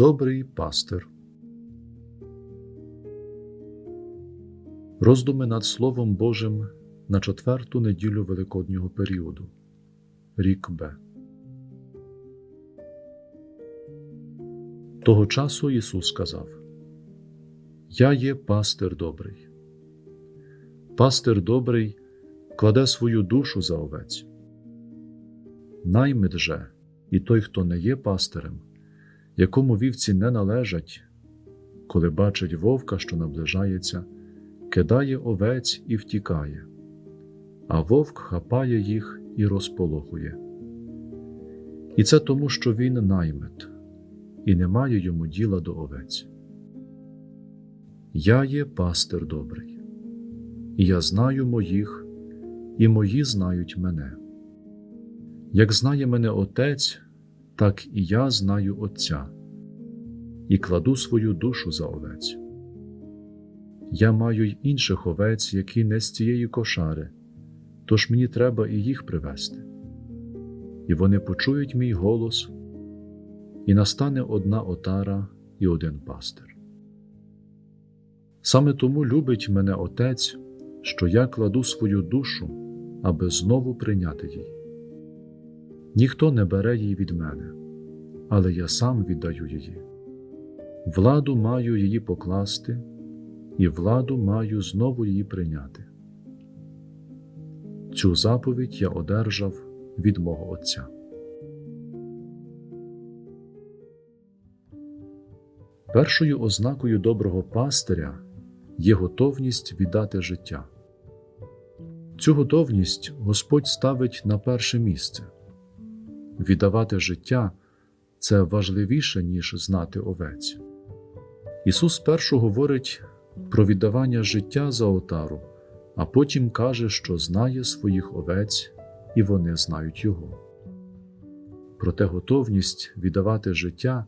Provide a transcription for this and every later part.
Добрий пастир. Роздуми над Словом Божим на четверту неділю Великоднього періоду. Рік Б. Того часу Ісус сказав: Я є пастир добрий. Пастир добрий кладе свою душу за овець. Наймит же і той, хто не є пастирем, якому вівці не належать, коли бачить вовка, що наближається, кидає овець і втікає, а вовк хапає їх і розполохує. І це тому, що він наймит, і не має йому діла до овець. Я є пастир добрий, і я знаю моїх, і мої знають мене. Як знає мене Отець, так і я знаю Отця, і кладу свою душу за овець. Я маю й інших овець, які не з цієї кошари, тож мені треба і їх привести. І вони почують мій голос, і настане одна отара і один пастир. Саме тому любить мене Отець, що я кладу свою душу, аби знову прийняти її. Ніхто не бере її від мене, але я сам віддаю її. Владу маю її покласти, і владу маю знову її прийняти. Цю заповідь я одержав від мого Отця. Першою ознакою доброго пастиря є готовність віддати життя. Цю готовність Господь ставить на перше місце. Віддавати життя це важливіше, ніж знати овець. Ісус спершу говорить про віддавання життя за отару, а потім каже, що знає своїх овець, і вони знають Його. Проте готовність віддавати життя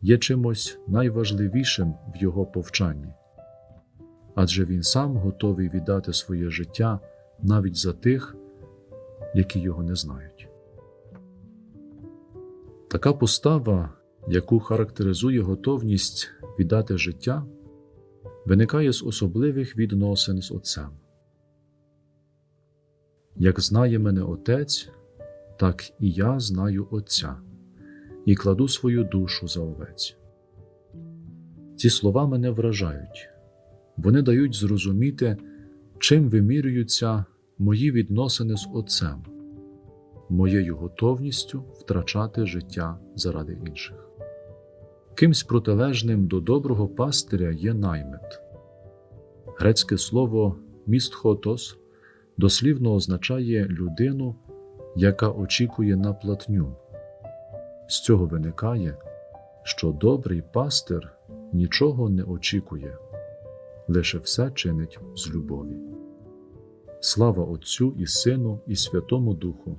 є чимось найважливішим в Його повчанні, адже Він сам готовий віддати своє життя навіть за тих, які його не знають. Така постава, яку характеризує готовність віддати життя, виникає з особливих відносин з Отцем. Як знає мене Отець, так і я знаю Отця і кладу свою душу за овець. Ці слова мене вражають, вони дають зрозуміти, чим вимірюються мої відносини з Отцем, моєю готовністю втрачати життя заради інших. Кимсь протилежним до доброго пастиря є наймит. Грецьке слово містхотос дослівно означає людину, яка очікує на платню. З цього виникає, що добрий пастир нічого не очікує, лише все чинить з любові. Слава Отцю і Сину, і Святому Духу,